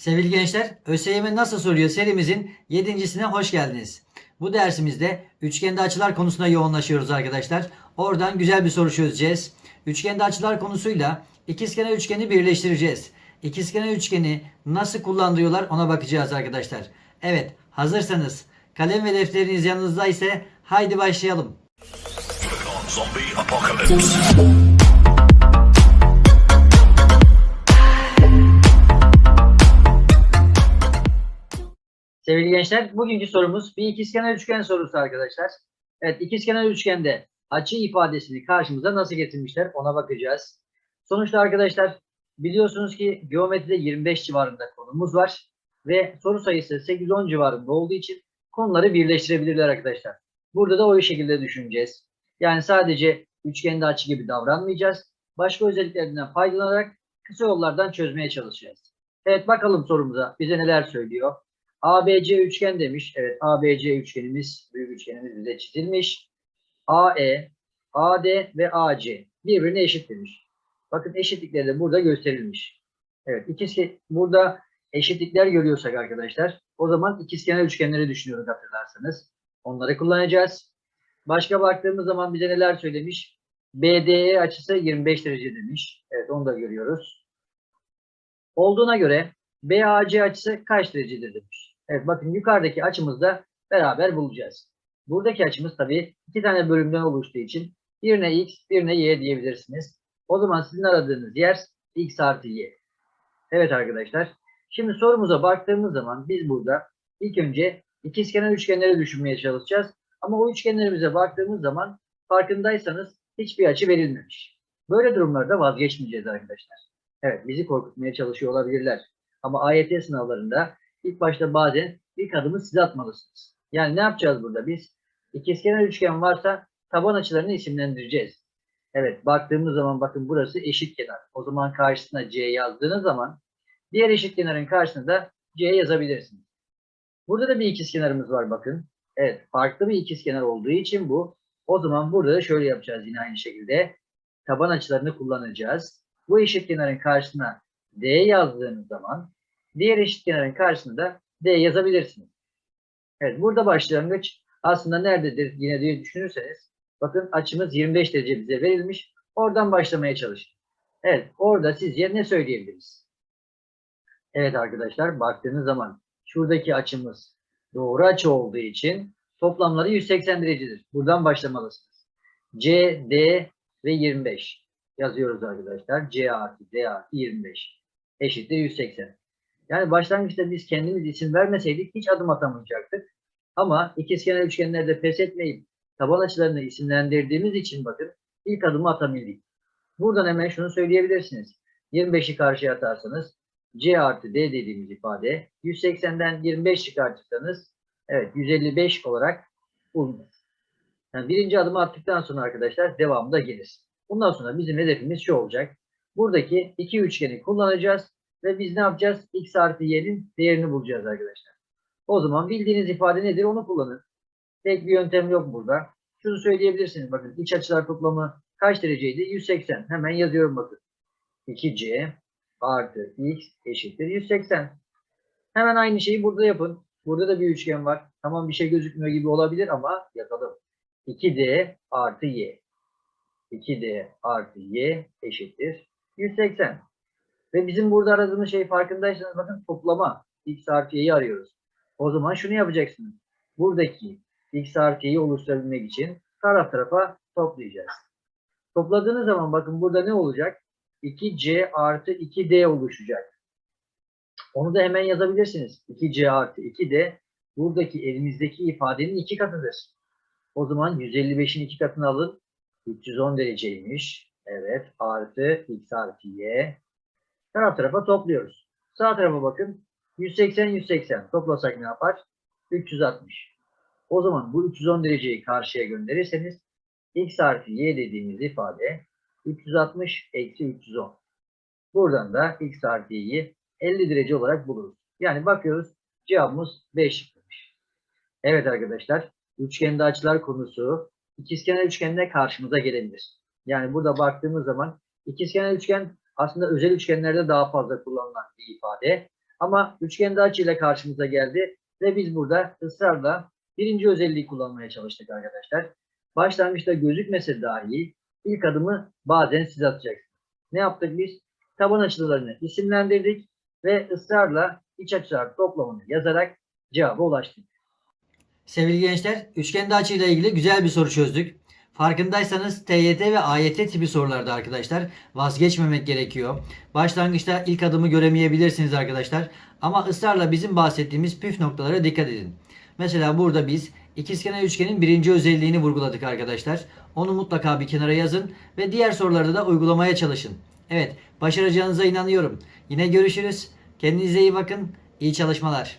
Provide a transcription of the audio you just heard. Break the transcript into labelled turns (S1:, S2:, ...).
S1: Sevgili gençler, ÖSYM nasıl soruyor serimizin 7.sine hoş geldiniz. Bu dersimizde üçgende açılar konusuna yoğunlaşıyoruz arkadaşlar. Oradan güzel bir soru çözeceğiz. Üçgende açılar konusuyla ikizkenar üçgeni birleştireceğiz. İkizkenar üçgeni nasıl kullanılıyorlar ona bakacağız arkadaşlar. Evet, hazırsanız kalem ve defteriniz yanınızda ise haydi başlayalım.
S2: Zombie apocalypse.
S1: Sevgili gençler, bugünkü sorumuz bir ikizkenar üçgen sorusu arkadaşlar. Evet, ikizkenar üçgende açı ifadesini karşımıza nasıl getirmişler ona bakacağız. Sonuçta arkadaşlar biliyorsunuz ki geometride 25 civarında konumuz var ve soru sayısı 8-10 civarında olduğu için konuları birleştirebilirler arkadaşlar. Burada da o şekilde düşüneceğiz. Yani sadece üçgende açı gibi davranmayacağız. Başka özelliklerinden faydalanarak kısa yollardan çözmeye çalışacağız. Evet bakalım sorumuza bize neler söylüyor. ABC üçgen demiş. Evet ABC üçgenimiz, büyük üçgenimiz bize çizilmiş. AE, AD ve AC birbirine eşit demiş. Bakın eşitlikleri de burada gösterilmiş. Evet ikisi burada eşitlikler görüyorsak arkadaşlar o zaman ikizkenar üçgenleri düşünüyoruz hatırlarsanız. Onları kullanacağız. Başka baktığımız zaman bize neler söylemiş? BDE açısı 25 derece demiş. Evet onu da görüyoruz. Olduğuna göre BAC açısı kaç derecedir demiş. Evet bakın yukarıdaki açımızda beraber bulacağız. Buradaki açımız tabii iki tane bölümden oluştuğu için birine x, birine y diyebilirsiniz. O zaman sizin aradığınız yer x artı y. Evet arkadaşlar. Şimdi sorumuza baktığımız zaman biz burada ilk önce ikizkenar üçgenleri düşünmeye çalışacağız. Ama o üçgenlerimize baktığımız zaman farkındaysanız hiçbir açı verilmemiş. Böyle durumlarda vazgeçmeyeceğiz arkadaşlar. Evet bizi korkutmaya çalışıyor olabilirler. Ama AYT sınavlarında ilk başta bazen ilk adımı siz atmalısınız. Yani ne yapacağız burada? Biz ikizkenar üçgen varsa taban açılarını isimlendireceğiz. Evet baktığımız zaman bakın burası eşit kenar. O zaman karşısına C yazdığınız zaman diğer eşit kenarın karşısına da C yazabilirsiniz. Burada da bir ikizkenarımız var bakın. Evet farklı bir ikizkenar olduğu için bu. O zaman burada da şöyle yapacağız yine aynı şekilde. Taban açılarını kullanacağız. Bu eşit kenarın karşısına D yazdığınız zaman diğer eşit kenarın karşısına da D yazabilirsiniz. Evet burada başlangıç aslında nerededir yine diye düşünürseniz bakın açımız 25 derece bize verilmiş. Oradan başlamaya çalışın. Evet orada sizce ne söyleyebiliriz? Evet arkadaşlar baktığınız zaman şuradaki açımız doğru açı olduğu için toplamları 180 derecedir. Buradan başlamalısınız. C, D ve 25 yazıyoruz arkadaşlar. C artı D artı 25 eşittir 180. Yani başlangıçta biz kendimiz isim vermeseydik hiç adım atamayacaktık. Ama ikizkenar üçgenlerde pes etmeyip taban açılarını isimlendirdiğimiz için bakın ilk adımı atabildik. Buradan hemen şunu söyleyebilirsiniz. 25'i karşıya atarsanız C artı D dediğimiz ifade 180'den 25 çıkartırsanız evet 155 olarak bulunur. Yani birinci adımı attıktan sonra arkadaşlar devamı da gelir. Bundan sonra bizim hedefimiz şu olacak. Buradaki iki üçgeni kullanacağız ve biz ne yapacağız? X artı y'nin değerini bulacağız arkadaşlar. O zaman bildiğiniz ifade nedir onu kullanın. Tek bir yöntem yok burada. Şunu söyleyebilirsiniz. Bakın iç açılar toplamı kaç dereceydi? 180. Hemen yazıyorum bakın. 2c artı x eşittir 180. Hemen aynı şeyi burada yapın. Burada da bir üçgen var. Tamam bir şey gözükmüyor gibi olabilir ama yazalım. 2d artı y. 2d artı y eşittir 180. Ve bizim burada aradığımız şey farkındaysanız bakın toplama x artı arıyoruz. O zaman şunu yapacaksınız. Buradaki x artı y'yi oluşturabilmek için taraf tarafa toplayacağız. Topladığınız zaman bakın burada ne olacak? 2c artı 2d oluşacak. Onu da hemen yazabilirsiniz. 2c artı 2d buradaki elimizdeki ifadenin iki katıdır. O zaman 155'in iki katını alın. 310 dereceymiş. Evet. Artı x artı y. Taraf tarafa topluyoruz. Sağ tarafa bakın. 180 180 toplasak ne yapar? 360. O zaman bu 310 dereceyi karşıya gönderirseniz x artı y dediğimiz ifade 360 eksi 310. Buradan da x artı y'yi 50 derece olarak buluruz. Yani bakıyoruz cevabımız 5 çıkmış. Evet arkadaşlar üçgende açılar konusu ikizkenar üçgende karşımıza gelebilir. Yani burada baktığımız zaman ikizkenar üçgen aslında özel üçgenlerde daha fazla kullanılan bir ifade. Ama üçgende açıyla karşımıza geldi ve biz burada ısrarla birinci özelliği kullanmaya çalıştık arkadaşlar. Başlangıçta gözükmese dahi ilk adımı bazen siz atacaksınız. Ne yaptık biz? Taban açılarını isimlendirdik ve ısrarla iç açılar toplamını yazarak cevaba ulaştık. Sevgili gençler, üçgende açıyla ilgili güzel bir soru çözdük. Farkındaysanız TYT ve AYT tipi sorularda arkadaşlar vazgeçmemek gerekiyor. Başlangıçta ilk adımı göremeyebilirsiniz arkadaşlar. Ama ısrarla bizim bahsettiğimiz püf noktalara dikkat edin. Mesela burada biz ikizkenar üçgenin birinci özelliğini vurguladık arkadaşlar. Onu mutlaka bir kenara yazın ve diğer sorularda da uygulamaya çalışın. Evet, başaracağınıza inanıyorum. Yine görüşürüz. Kendinize iyi bakın. İyi çalışmalar.